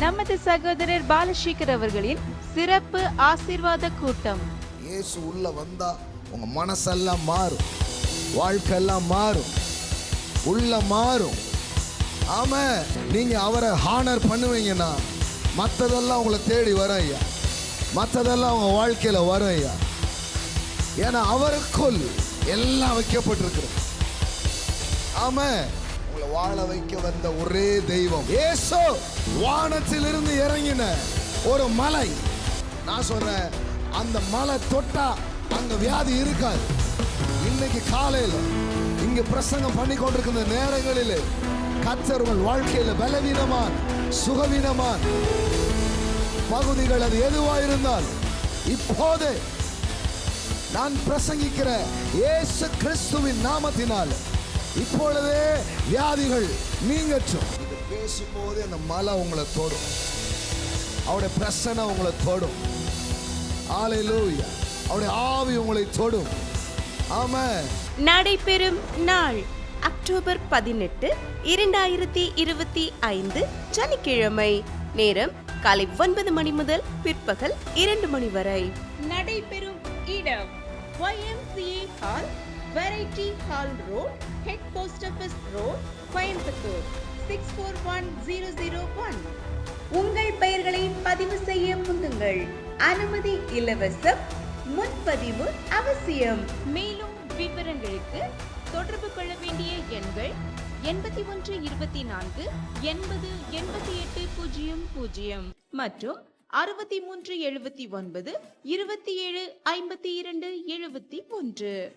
நமது சகோதரர் பாலசேகர் அவர்களின் சிறப்பு ஆசீர்வாத கூட்டம். இயேசு உள்ள வந்தா உங்க மனசெல்லாம் மாறும். வாழ்க்கையெல்லாம் மாறும். உள்ள மாறும். ஆமா நீங்க அவரை ஹானர் பண்ணுவீங்கன்னா மற்றதெல்லாம் உங்களை தேடி வரும் ஐயா. மற்றதெல்லாம் உங்க வாழ்க்கையில வரும் ஐயா. ஏன்னா அவருக்குள் எல்லாம் வைக்கப்பட்டிருக்கிறது. ஆமாம் உங்களை வாழ வைக்க வந்த ஒரே தெய்வம். ஏசோ. வானத்திலிருந்து இறங்கின ஒரு மலை. நான் சொல்றேன் அந்த மலை தொட்டா அங்க வியாதி இருக்காது. இன்னைக்கு காலையில இங்க பிரசங்கம் பண்ணி கொண்டிருக்கிற நேரங்களில் கத்தர் உங்கள் வாழ்க்கையில பலவீனமான் சுகவீனமான். பகுதிகள் அது எதுவா இருந்தால் இப்போதே நான் பிரசங்கிக்கிற இயேசு கிறிஸ்துவின் நாமத்தினால். இப்பொழுதே வியாதிகள் நீங்கட்டும். இது பேசும்போது அந்த மலை உங்களை தொடும். அவருடைய பிரசனை உங்களை தொடும். ஆலையிலூயா அவருடைய ஆவி உங்களை தொடும். ஆமா நடைபெறும் நாள் அக்டோபர் பதினெட்டு இரண்டாயிரத்தி இருபத்தி ஐந்து சனிக்கிழமை. நேரம் காலை ஒன்பது மணி முதல் பிற்பகல் இரண்டு மணி வரை. நடைபெறும் இடம் YMCA hall variety hall road head post office road Coimbatore six four one zero zero one உங்கள் பெயர்களை பதிவு செய்ய முந்துங்கள். அனுமதி இலவசம் முன்பதிவு அவசியம். மேலும் விவரங்களுக்கு தொடர்பு கொள்ள வேண்டிய எண்கள் எண்பத்தி ஒன்று இருபத்தி நான்கு எண்பது எண்பத்தி எட்டு பூஜ்ஜியம் பூஜ்ஜியம். மற்றும் அறுபத்தி மூன்று எழுபத்தி ஒன்பது இருபத்தி ஏழு ஐம்பத்தி இரண்டு எழுபத்தி ஒன்று